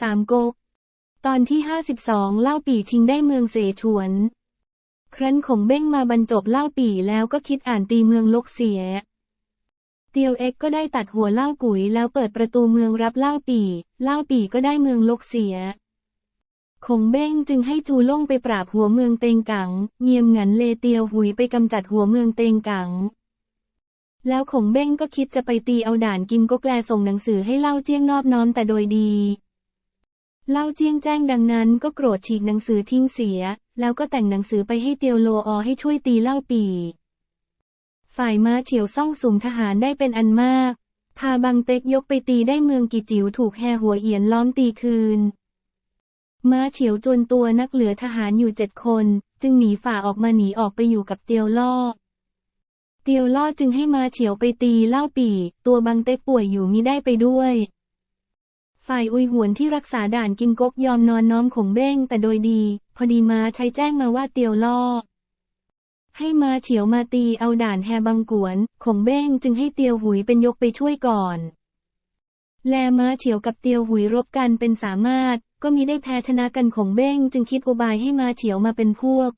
สามก๊ก ตอนที่ 52 เล่าปี่ชิงได้เมืองเสฉวน ครั้นขงเบ้งมาบรรจบเล่าปี่แล้วก็คิดอ่านตีเมืองลกเสีย เตียวเอ็กก็ได้ตัดหัวเล่ากุ๋ยแล้วเปิดประตูเมืองรับเล่าปี่เล่าปี่ก็ได้เมืองลกเสียคงเบ้งจึงให้จูล่งไปปราบหัวเมืองเตงกัง เงียมหงันเลเตียวหุยไปกำจัดหัวเมืองเตงกัง แล้วขงเบ้งก็คิดจะไปตีเอาด่านกินก็แกลส่งหนังสือให้เล่าเจี้ยงนอบน้อมแต่โดยดี เล่าเจียงแจ้งดังนั้นก็โกรธฉีกหนังสือทิ้งเสีย แล้วก็แต่งหนังสือไปให้เตียวโลออให้ช่วยตีเล่าปี ฝ่ายม้าเฉียวซ่องสุมทหารได้เป็นอันมาก พาบังเต็กยกไปตีได้เมืองกิจิ๋วถูกแห่หัวเอียนล้อมตีคืน ม้าเฉียวจนตัวนักเหลือทหารอยู่เจ็ดคน จึงหนีฝ่าออกมาหนีออกไปอยู่กับเตียวล่อ เตียวล่อจึงให้ม้าเฉียวไปตีเล่าปี ตัวบังเต็กป่วยอยู่มิได้ไปด้วย ฝ่ายอุยหวนที่รักษาด่านกินกกยอมนอนน้อมขงเบ้งแต่โดยดี พอดีมาใช้แจ้งมาว่าเตียวล่อ ให้มาเฉียวมาตีเอาด่านแฮบังกวนขงเบ้งจึงให้เตียวหุยเป็นยกไปช่วยก่อน แลมาเฉียวกับเตียวหุยรบกันเป็นสามารถ ก็มีได้แพ้ชนะกันขงเบ้งจึงคิดอุบายให้มาเฉียวมาเป็นพวก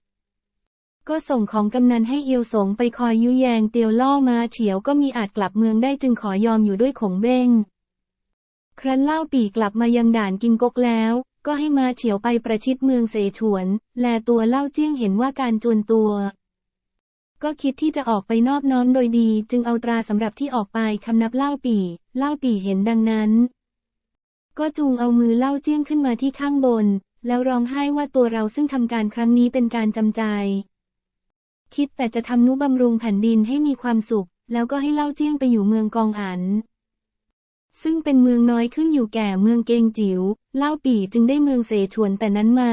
ก็ส่งของกำนันให้เอียวสงไปคอยยุแยงเตียวล่อมาเฉียวก็มีอาจกลับเมืองได้จึงขอยอมอยู่ด้วยขงเบ้ง ครั้นเล่าปีกลับมายังด่านกินกกแล้ว ก็ให้มาเฉียวไปประชิดเมืองเสฉวน แลตัวเล่าเจี้ยงเห็นว่าการจวนตัว ก็คิดที่จะออกไปนอบน้อมโดยดี จึงเอาตราสำหรับที่ออกไปคำนับเล่าปีเล่าปีเห็นดังนั้น ก็จูงเอามือเล่าเจี้ยงขึ้นมาที่ข้างบน แล้วร้องไห้ว่าตัวเราซึ่งทำการครั้งนี้เป็นการจำใจ คิดแต่จะทำนุบำรุงแผ่นดินให้มีความสุข แล้วก็ให้เล่าเจี้ยงไปอยู่เมืองกองอัน ซึ่งเป็นเมืองน้อยขึ้นอยู่แก่เมืองเกงจิ๋วเล่าปี่จึงได้เมืองเสฉวนแต่นั้นมา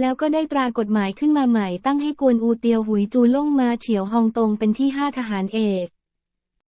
แล้วก็ได้ตรากฎหมายขึ้นมาใหม่ตั้งให้กวนอูเตียวหุยจูล่งมาเฉียวฮองตงเป็นที่ห้าทหารเอก